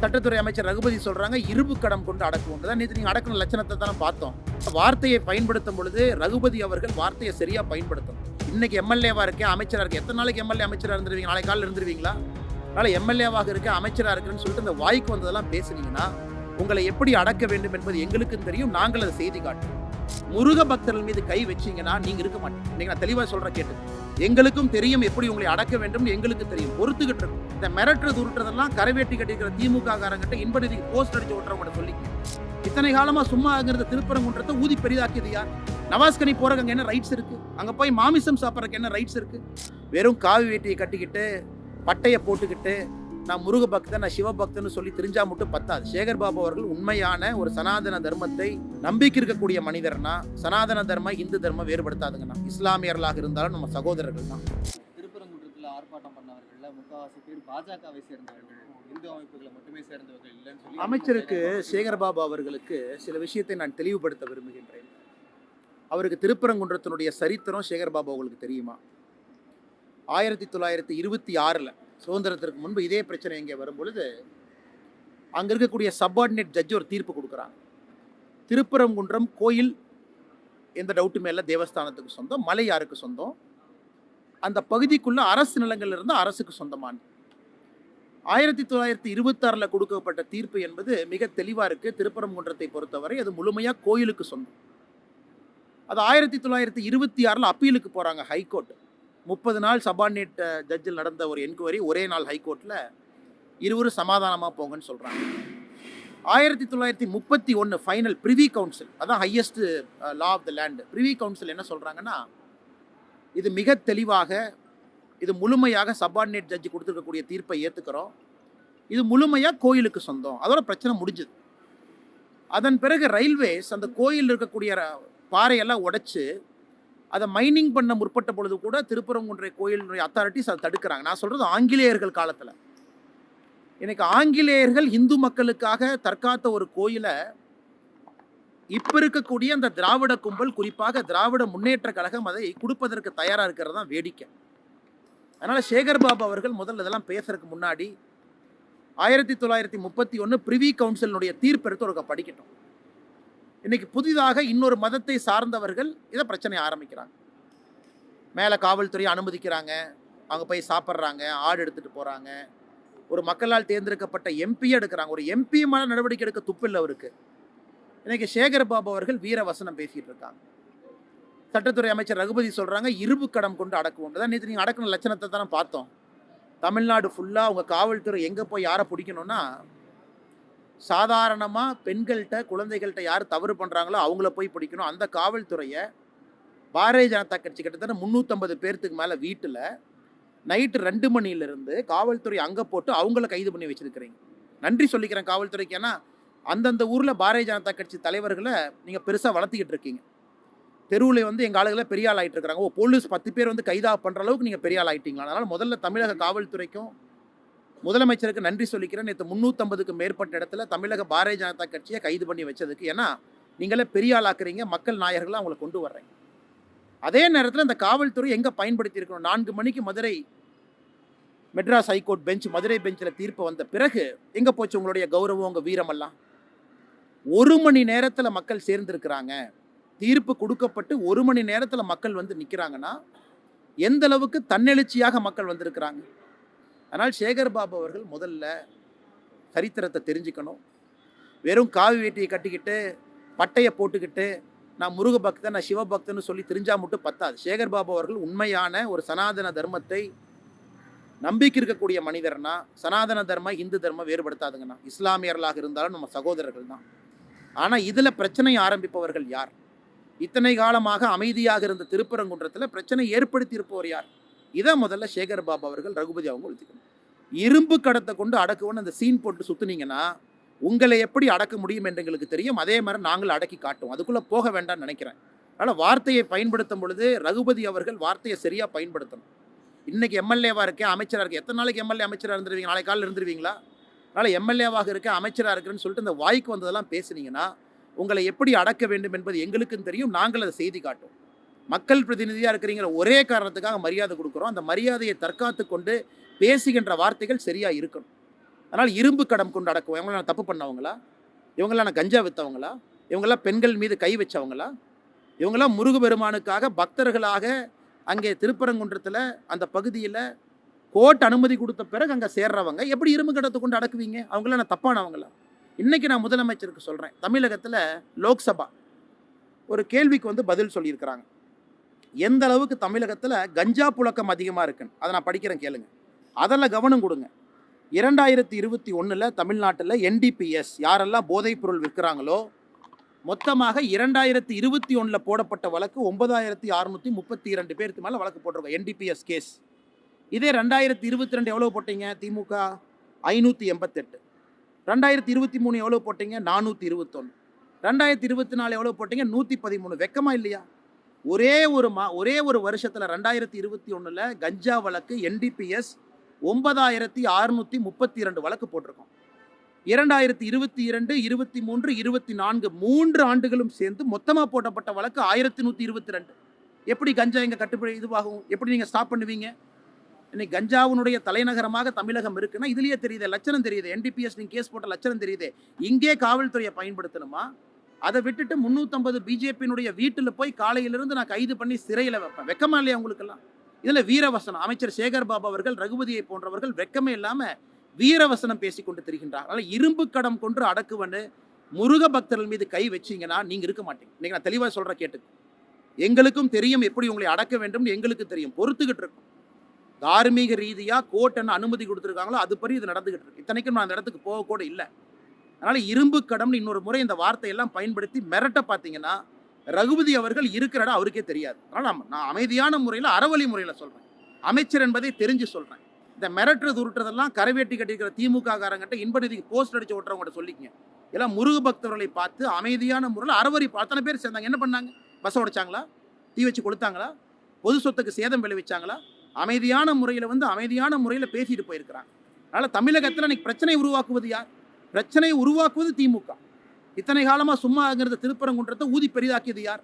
சட்டத்துறை அமைச்சர் ரகுபதி சொல்றாங்க இரும்பு கடம் கொண்டு அடக்குவோம் தான். நேற்று நீங்க அடக்கின லட்சணத்தை தானே பார்த்தோம். வார்த்தையை பயன்படுத்தும் பொழுது ரகுபதி அவர்கள் வார்த்தையை சரியா பயன்படுத்தணும். இன்னைக்கு எம்எல்ஏவா இருக்கேன் அமைச்சரா இருக்கேன் எத்தனை நாளைக்கு எம்எல்ஏ அமைச்சரா இருந்துருவீங்க? நாளை காலையில் இருந்துருவீங்களா? அதனால எம்எல்ஏவாக இருக்க அமைச்சரா இருக்குன்னு சொல்லிட்டு இந்த வாய்க்கு வந்ததெல்லாம் பேசுனீங்கன்னா உங்களை எப்படி அடக்க வேண்டும் என்பது எங்களுக்கும் தெரியும் நாங்கள் அதை செய்தி காட்டுவோம். முருக பக்தர்கள் மீது கை வச்சீங்கன்னா நீங்க இருக்க மாட்டீங்க. இன்னைக்கு நான் தெளிவா சொல்ற கேட்டு எங்களுக்கும் தெரியும் எப்படி உங்களை அடக்க வேண்டும் எங்களுக்கு தெரியும். பொறுத்துக்கிட்டு இருக்கும். இந்த மிரட்டுறது உருட்டுறதெல்லாம் கரைவேட்டி கட்டிருக்கிற திமுக காரங்கிட்ட இன்பநிதி போஸ்ட் அடிச்சு விட்டுறவங்க சொல்லி. இத்தனை காலமா சும்மா இருக்கிற திருப்பரங்குன்றத்தை ஊதி பெரிதாக்கியது யார்? நவாஸ்கனி போறதுக்கு என்ன ரைட்ஸ் இருக்கு? அங்க போய் மாமிசம் சாப்பிட்றதுக்கு என்ன ரைட்ஸ் இருக்கு? வெறும் காவி வேட்டியை கட்டிக்கிட்டு பட்டையை போட்டுக்கிட்டு நான் முருக பக்தன் நான் சிவபக்தன்னு சொல்லி தெரிஞ்சா மட்டும் பத்தாது. சேகர் பாபு அவர்கள் உண்மையான ஒரு சனாதன தர்மத்தை நம்பிக்கை இருக்கக்கூடிய மனிதர்னா சனாதன தர்ம இந்து தர்மம் வேறுபடுத்தாதுங்கண்ணா. இஸ்லாமியர்களாக இருந்தாலும் நம்ம சகோதரர்கள் தான். திருப்பரங்குன்றத்தில் ஆர்ப்பாட்டம் பண்ணவர்கள்ல முக்காவாசி பேர் பாஜகவை சேர்ந்தவர்கள் இந்து அமைப்புகளை மட்டுமே சேர்ந்தவர்கள் இல்லைன்னு சொல்லி அமைச்சருக்கு சேகர் பாபு அவர்களுக்கு சில விஷயத்தை நான் தெளிவுபடுத்த விரும்புகின்றேன். அவருக்கு திருப்பரங்குன்றத்தினுடைய சரித்திரம் சேகர் பாபு அவர்களுக்கு தெரியுமா? ஆயிரத்தி தொள்ளாயிரத்தி இருபத்தி ஆறில் சுதந்திரத்திற்கு முன்பு இதே பிரச்சனை இங்கே வரும்பொழுது அங்கே இருக்கக்கூடிய சப்பார்டினேட் ஜட்ஜ் ஒரு தீர்ப்பு கொடுக்குறாங்க திருப்பரங்குன்றம் கோயில் எந்த டவுட்டுமே இல்லை தேவஸ்தானத்துக்கு சொந்தம் மலை யாருக்கு சொந்தம்? அந்த பகுதிக்குள்ள அரசு நிலங்கள் இருந்து அரசுக்கு சொந்தமானது ஆயிரத்தி தொள்ளாயிரத்தி இருபத்தாறில் கொடுக்கப்பட்ட தீர்ப்பு என்பது மிக தெளிவாக இருக்குது திருப்பரங்குன்றத்தை பொறுத்தவரை அது முழுமையாக கோயிலுக்கு சொந்தம். அது ஆயிரத்தி தொள்ளாயிரத்தி இருபத்தி ஆறில் அப்பீலுக்கு போகிறாங்க ஹைகோர்ட் முப்பது நாள் சபார்டினேட் ஜட்ஜில் நடந்த ஒரு என்கொயரி ஒரே நாள் ஹைகோர்ட்டில் இருவரும் சமாதானமாக போங்கன்னு சொல்கிறாங்க ஆயிரத்தி தொள்ளாயிரத்தி முப்பத்தி ஒன்று ஃபைனல் ப்ரிவி கவுன்சில் அதான் highest law of the land privy council என்ன சொல்கிறாங்கன்னா இது மிக தெளிவாக இது முழுமையாக சபார்டினேட் ஜட்ஜி கொடுத்துருக்கக்கூடிய தீர்ப்பை ஏற்றுக்கிறோம் இது முழுமையாக கோயிலுக்கு சொந்தம். அதோட பிரச்சனை முடிஞ்சுது. அதன் பிறகு ரயில்வேஸ் அந்த கோயில் இருக்கக்கூடிய பாறையெல்லாம் உடைச்சு அதை மைனிங் பண்ண முற்பட்ட பொழுது கூட திருப்பரங்குன்றை கோயிலினுடைய அத்தாரிட்டிஸ் அதை தடுக்கிறாங்க. நான் சொல்கிறது ஆங்கிலேயர்கள் காலத்தில். இன்னைக்கு ஆங்கிலேயர்கள் இந்து மக்களுக்காக தற்காத்த ஒரு கோயிலை இப்போ இருக்கக்கூடிய அந்த திராவிட கும்பல் குறிப்பாக திராவிட முன்னேற்ற கழகம் அதை கொடுப்பதற்கு தயாராக இருக்கிறது தான் வேடிக்கை. அதனால் சேகர் பாபு அவர்கள் முதல்ல இதெல்லாம் பேசுறதுக்கு முன்னாடி ஆயிரத்தி தொள்ளாயிரத்தி முப்பத்தி ஒன்று பிரிவி கவுன்சிலினுடைய தீர்ப்பு எடுத்து ஒரு படிக்கட்டும். இன்னைக்கு புதிதாக இன்னொரு மதத்தை சார்ந்தவர்கள் இதை பிரச்சனை ஆரம்பிக்கிறாங்க. மேலே காவல்துறை அனுமதிக்கிறாங்க. அவங்க போய் சாப்பிட்றாங்க. ஆடு எடுத்துகிட்டு போகிறாங்க ஒரு மக்களால் தேர்ந்தெடுக்கப்பட்ட எம்பியை எடுக்கிறாங்க. ஒரு எம்பி நடவடிக்கை எடுக்க துப்பில்லை அவருக்கு. இன்றைக்கி சேகர் பாபு அவர்கள் வீர வசனம் பேசிகிட்டு இருக்காங்க. சட்டத்துறை அமைச்சர் ரகுபதி சொல்கிறாங்க இரும்பு கடம் கொண்டு அடக்குவோம் தான் நேற்று நீங்கள் அடக்கின லட்சணத்தை தானே பார்த்தோம். தமிழ்நாடு ஃபுல்லாக அவங்க காவல்துறை எங்கே போய் யாரை பிடிக்கணும்னா சாதாரணமாக பெண்கள்கிட்ட குழந்தைகள்கிட்ட யார் தவறு பண்ணுறாங்களோ அவங்கள போய் பிடிக்கணும். அந்த காவல்துறையை பாரதிய ஜனதா கட்சி கிட்டத்தட்ட முந்நூற்றம்பது பேர்த்துக்கு மேலே வீட்டில் நைட்டு ரெண்டு மணியிலிருந்து காவல்துறை அங்கே போட்டு அவங்கள கைது பண்ணி வச்சிருக்கிறீங்க. நன்றி சொல்லிக்கிறேன் காவல்துறைக்கு. ஏன்னா அந்தந்த ஊரில் பாரதிய ஜனதா கட்சி தலைவர்களை நீங்கள் பெருசாக வளர்த்திக்கிட்டு இருக்கீங்க. தெருவில் வந்து எங்கள் ஆளுகளை பெரிய ஆள் ஆகிட்டு இருக்கிறாங்க. ஓ போலீஸ் பத்து பேர் வந்து கைதாக பண்ணுற அளவுக்கு நீங்கள் பெரிய ஆள் ஆகிட்டீங்களா அதனால் முதல்ல தமிழக காவல்துறைக்கும் முதலமைச்சருக்கு நன்றி சொல்லிக்கிறேன். நேற்று முந்நூற்றம்பதுக்கு மேற்பட்ட இடத்துல தமிழக பாரதிய ஜனதா கட்சியை கைது பண்ணி வச்சதுக்கு. ஏன்னா நீங்களே பெரிய ஆளாக்குறீங்க மக்கள் நாயகர்களாக அவங்களை கொண்டு வர்றீங்க. அதே நேரத்தில் இந்த காவல்துறை எங்கே பயன்படுத்தி இருக்கணும் நான்கு மணிக்கு Madurai Madras high court bench Madurai பெஞ்சில் தீர்ப்பு வந்த பிறகு எங்கே போச்சு உங்களுடைய கௌரவம் உங்கள் வீரமெல்லாம்? ஒரு மணி நேரத்தில் மக்கள் சேர்ந்திருக்கிறாங்க. தீர்ப்பு கொடுக்கப்பட்டு ஒரு மணி நேரத்தில் மக்கள் வந்து நிற்கிறாங்கன்னா எந்த அளவுக்கு தன்னெழுச்சியாக மக்கள் வந்திருக்கிறாங்க? அதனால் சேகர் பாபு அவர்கள் முதல்ல சரித்திரத்தை தெரிஞ்சுக்கணும். வெறும் காவி வேட்டியை கட்டிக்கிட்டு பட்டையை போட்டுக்கிட்டு நான் முருக பக்தன் நான் சிவபக்தன்னு சொல்லி தெரிஞ்சால் மட்டும் பத்தாது. சேகர் பாபு அவர்கள் உண்மையான ஒரு சனாதன தர்மத்தை நம்பிக்கை இருக்கக்கூடிய மனிதர்னா சனாதன தர்ம இந்து தர்மம் வேறுபடுத்தாதுங்கண்ணா. இஸ்லாமியர்களாக இருந்தாலும் நம்ம சகோதரர்கள் தான். ஆனால் இதில் பிரச்சனை ஆரம்பிப்பவர்கள் யார்? இத்தனை காலமாக அமைதியாக இருந்த திருப்பரங்குன்றத்தில் பிரச்சனை ஏற்படுத்தி இருப்பவர் யார்? இதை முதல்ல சேகர் பாபு அவர்கள் ரகுபதி அவங்க ஒழித்துக்கணும் இரும்பு கடத்தை கொண்டு அடக்குவோன்னு அந்த சீன் போட்டு சுற்றுனீங்கன்னா உங்களை எப்படி அடக்க முடியும் என்று எங்களுக்கு தெரியும். அதே மாதிரி நாங்கள் அடக்கி காட்டும் அதுக்குள்ளே போக வேண்டாம்னு நினைக்கிறேன். அதனால் வார்த்தையை பயன்படுத்தும் பொழுது ரகுபதி அவர்கள் வார்த்தையை சரியாக பயன்படுத்தணும். இன்றைக்கி எம்எல்ஏவாக இருக்கேன் அமைச்சராக இருக்கேன் எத்தனை நாளைக்கு எம்எல்ஏ அமைச்சராக இருந்துருவீங்க? நாளை காலையில் இருந்துருவீங்களா? அதனால் எம்எல்ஏவாக இருக்கேன் அமைச்சராக இருக்கிறேன்னு சொல்லிட்டு இந்த வாய்க்கு வந்ததெல்லாம் பேசுனீங்கன்னா உங்களை எப்படி அடக்க வேண்டும் என்பது எங்களுக்கும் தெரியும். நாங்கள் அதை செய்தி காட்டும் மக்கள் பிரதிநிதியாக இருக்கிறீங்கிற ஒரே காரணத்துக்காக மரியாதை கொடுக்குறோம். அந்த மரியாதையை தற்காத்து கொண்டு பேசுகின்ற வார்த்தைகள் சரியாக இருக்கணும். அதனால் இரும்பு கடம் கொண்டு அடக்குவோம். இவங்களாம் தப்பு பண்ணவங்களா? இவங்களாம் நான் கஞ்சா விற்றவங்களா இவங்களாம் பெண்கள் மீது கை வச்சவங்களா? இவங்களாம் முருகபெருமானுக்காக பக்தர்களாக அங்கே திருப்பரங்குன்றத்தில் அந்த பகுதியில் கோர்ட் அனுமதி கொடுத்த பிறகு அங்கே சேர்றவங்க எப்படி இரும்பு கடத்தை கொண்டு அடக்குவீங்க? அவங்களாம் நான் தப்பானவங்களா? இன்றைக்கி நான் முதலமைச்சருக்கு சொல்கிறேன் தமிழகத்தில் லோக்சபா ஒரு கேள்விக்கு வந்து பதில் சொல்லியிருக்கிறாங்க. எந்த அளவுக்கு தமிழகத்தில் கஞ்சா புழக்கம் அதிகமாக இருக்குன்னு? அதை நான் படிக்கிறேன் கேளுங்க. அதில் கவனம் கொடுங்க. இரண்டாயிரத்தி இருபத்தி ஒன்றில் தமிழ்நாட்டில் என்டிபிஎஸ் யாரெல்லாம் போதைப்பொருள் விற்கிறாங்களோ மொத்தமாக இரண்டாயிரத்தி இருபத்தி ஒன்றில் போடப்பட்ட வழக்கு ஒன்பதாயிரத்தி அறுநூற்றி முப்பத்தி இரண்டு பேருக்கு மேலே வழக்கு போட்டிருக்கோம் என்டிபிஎஸ் கேஸ் இதே ரெண்டாயிரத்தி இருபத்தி ரெண்டு எவ்வளோ போட்டீங்க திமுக? ஐநூற்றி எண்பத்தெட்டு. ரெண்டாயிரத்தி இருபத்தி மூணு எவ்வளோ போட்டீங்க நானூற்றி இருபத்தொன்று ரெண்டாயிரத்தி இருபத்தி நாலு எவ்வளோ போட்டீங்க நூற்றி பதிமூணு. வெக்கமா இல்லையா? ஒரே ஒரு மா ஒரே ஒரு வருஷத்தில் ரெண்டாயிரத்தி இருபத்தி ஒன்றில் கஞ்சா வழக்கு என்டிபிஎஸ் ஒன்பதாயிரத்தி அறுநூற்றி முப்பத்தி இரண்டு வழக்கு போட்டிருக்கோம். இரண்டாயிரத்தி இருபத்தி இரண்டு இருபத்தி மூன்று இருபத்தி நான்கு மூன்று ஆண்டுகளும் சேர்ந்து மொத்தமாக போட்டப்பட்ட வழக்கு ஆயிரத்தி நூற்றி இருபத்தி ரெண்டு. எப்படி கஞ்சா இங்கே கட்டுப்படி இதுவாகும்? எப்படி நீங்கள் ஸ்டாப் பண்ணுவீங்க? இன்னைக்கு கஞ்சாவினுடைய தலைநகரமாக தமிழகம் இருக்குன்னா இதுலேயே தெரியுது லட்சணம் தெரியுது என்டிபிஎஸ் நீங்கள் கேஸ் போட்ட லட்சணம் தெரியுது. இங்கே காவல்துறையை பயன்படுத்தணுமா? அதை விட்டுட்டு முந்நூற்றம்பது பிஜேபியினுடைய வீட்டில் போய் காலையிலிருந்து நான் கைது பண்ணி சிறையில் வைப்பேன். வெக்கமா இல்லையா உங்களுக்கெல்லாம்? இதில் வீரவசனம். அமைச்சர் சேகர் பாபு அவர்கள் ரகுபதியை போன்றவர்கள் வெக்கமே இல்லாமல் வீரவசனம் பேசி கொண்டு திரிகின்றார். அதனால் இரும்பு கடம் கொண்டு அடக்குவன்னு முருக பக்தர்கள் மீது கை வச்சீங்கன்னா நீங்கள் இருக்க மாட்டீங்க. இன்னைக்கு நான் தெளிவாக சொல்கிற கேட்டு எங்களுக்கும் தெரியும் எப்படி உங்களை அடக்க வேண்டும் எங்களுக்கு தெரியும். பொறுத்துக்கிட்டு இருக்கும். தார்மீக ரீதியாக கோர்ட் என்ன அனுமதி கொடுத்துருக்காங்களோ அதுபடி இது நடந்துகிட்டு இருக்கு. இத்தனைக்கும் நான் அந்த இடத்துக்கு போகக்கூட இல்லை. அதனால் இரும்பு கடம்னு இன்னொரு முறை இந்த வார்த்தையெல்லாம் பயன்படுத்தி மிரட்ட பார்த்தீங்கன்னா ரகுபதி அவர்கள் இருக்கிற இடம் அவருக்கே தெரியாது. அதனால் நான் அமைதியான முறையில் அறவழி முறையில் சொல்கிறேன் அமைச்சர் என்பதை தெரிஞ்சு சொல்கிறேன் இந்த மிரட்டுறது உருட்டுறதெல்லாம் கரைவேட்டி கட்டிருக்கிற திமுக காரங்கிட்ட இன்பநிதிக்கு போஸ்ட் அடிச்சு ஓட்டுறவங்கள்ட்ட சொல்லிக்கங்க. எல்லாம் முருக பக்தர்களை பார்த்து அமைதியான முறையில் அறவழி அத்தனை பேர் சேர்ந்தாங்க. என்ன பண்ணாங்க? பஸ்ஸை உடைச்சாங்களா தீ வச்சு கொடுத்தாங்களா பொது சொத்துக்கு சேதம் விளைவிச்சாங்களா? அமைதியான முறையில் வந்து அமைதியான முறையில் பேசிட்டு போயிருக்கிறாங்க. அதனால் தமிழகத்தில் இன்னைக்கு பிரச்சனை உருவாக்குவது யார்? பிரச்சனையை உருவாக்குவது திமுக. இத்தனை காலமாக சும்மாங்கிறத திருப்பரங்குன்றத்தை ஊதி பெரிதாக்கியது யார்?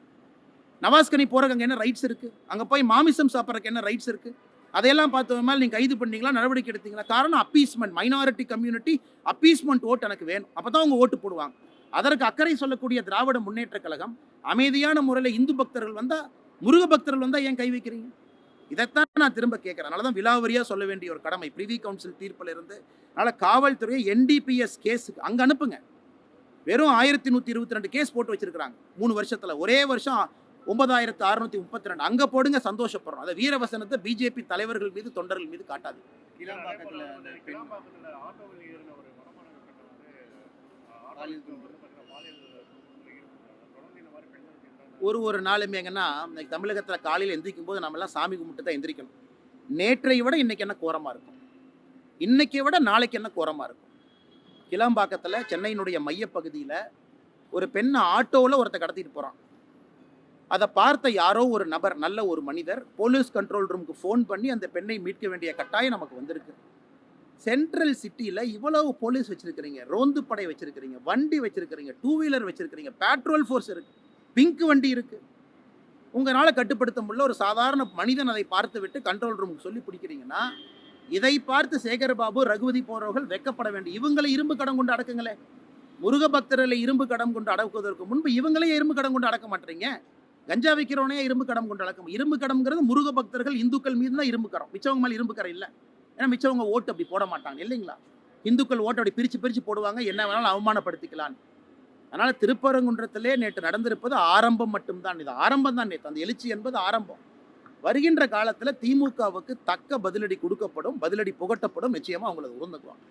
நவாஸ்கனி போகிறக்கு அங்கே என்ன ரைட்ஸ் இருக்குது அங்கே போய் மாமிசம் சாப்பிட்றதுக்கு என்ன ரைட்ஸ் இருக்குது அதையெல்லாம் பார்த்த மேலே நீங்கள் கைது பண்ணீங்களா நடவடிக்கை எடுத்தீங்களா? காரணம் அப்பீஸ்மெண்ட் மைனாரிட்டி கம்யூனிட்டி அப்பீஸ்மெண்ட் ஓட்டு எனக்கு வேணும். அப்போ தான் அவங்க ஓட்டு போடுவாங்க. அதற்கு அக்கறை சொல்லக்கூடிய திராவிட முன்னேற்ற கழகம் அமைதியான முறையில் இந்து பக்தர்கள் வந்தால் முருக பக்தர்கள் வந்தால் ஏன் கை வைக்கிறீங்க? இதைத்தான் நான் திரும்ப கேட்குறேன். அதனால தான் விலாவரியாக சொல்ல வேண்டிய ஒரு கடமை. பிரிவி கவுன்சில் தீர்ப்பில் இருந்து அதனால் காவல்துறையை என்டிபிஎஸ் கேஸுக்கு அங்கே அனுப்புங்க. வெறும் ஆயிரத்தி நூற்றி இருபத்தி ரெண்டு கேஸ் போட்டு வச்சிருக்காங்க மூணு வருஷத்தில். ஒரே வருஷம் ஒன்பதாயிரத்து அறுநூத்தி முப்பத்தி ரெண்டு. அங்கே போடுங்க சந்தோஷப்படுறோம். அதை வீரவசனத்தை பிஜேபி தலைவர்கள் மீது தொண்டர்கள் மீது காட்டாது. கிளாம்பாக்கத்தில் ஒரு ஒரு நாளுமே எங்கன்னா இன்னைக்கு தமிழகத்தில் காலையில் எந்திரிக்கும் போது நம்ம எல்லாம் சாமி கும்பிட்டு தான் எந்திரிக்கணும். நேற்றை விட இன்றைக்கி என்ன கோரமாக இருக்கும்? இன்றைக்கி விட நாளைக்கு என்ன கோரமாக இருக்கும்? கிளம்பாக்கத்தில் சென்னையினுடைய மையப்பகுதியில் ஒரு பெண்ணை ஆட்டோவில் ஒருத்த கடத்திட்டு போகிறான் அதை பார்த்த யாரோ ஒரு நபர் நல்ல ஒரு மனிதர் போலீஸ் கண்ட்ரோல் ரூமுக்கு ஃபோன் பண்ணி அந்த பெண்ணை மீட்க வேண்டிய கட்டாயம் நமக்கு வந்திருக்கு. சென்ட்ரல் சிட்டியில் இவ்வளவு போலீஸ் வச்சுருக்கிறீங்க ரோந்து படை வச்சுருக்கிறீங்க வண்டி வச்சுருக்கிறீங்க டூ வீலர் வச்சுருக்கிறீங்க பேட்ரோல் ஃபோர்ஸ் இருக்குது பிங்க் வண்டி இருக்குது உங்களால் கட்டுப்படுத்த முடியல. ஒரு சாதாரண மனிதன் அதை பார்த்து விட்டு கண்ட்ரோல் ரூமுக்கு சொல்லி பிடிக்கிறீங்கன்னா இதை பார்த்து சேகர்பாபு ரகுவதி போன்றவர்கள் வெக்கப்பட வேண்டும். இவங்களை இரும்பு கடம் கொண்டு அடக்குங்களே. முருக பக்தர்களை இரும்பு கடம் கொண்டு அடக்குவதற்கு முன்பு இவங்களே இரும்பு கடம் கொண்டு அடக்க மாட்டீங்க. கஞ்சா விற்கிறவனே இரும்பு கடம் கொண்டு அடக்கும் இரும்பு கடம்ங்கிறது முருக பக்தர்கள் இந்துக்கள் மீது தான் இரும்பு கரம். மிச்சவங்க மேலே இரும்பு கரம் இல்லை. ஏன்னா மிச்சவங்க ஓட்டு அப்படி போட மாட்டாங்க. இல்லைங்களா? இந்துக்கள் ஓட்டு அப்படி பிரித்து பிரித்து போடுவாங்க. என்ன வேணாலும் அவமானப்படுத்திக்கலாம் அதனால் திருப்பரங்குன்றத்திலே நேற்று நடந்திருப்பது ஆரம்பம் மட்டும்தான். இது ஆரம்பம் தான் நேற்று அந்த எழுச்சி என்பது ஆரம்பம். வருகின்ற காலத்தில் திமுகவுக்கு தக்க பதிலடி கொடுக்கப்படும் பதிலடி புகட்டப்படும் நிச்சயமாக அவங்களது உருந்துக்குவாங்க.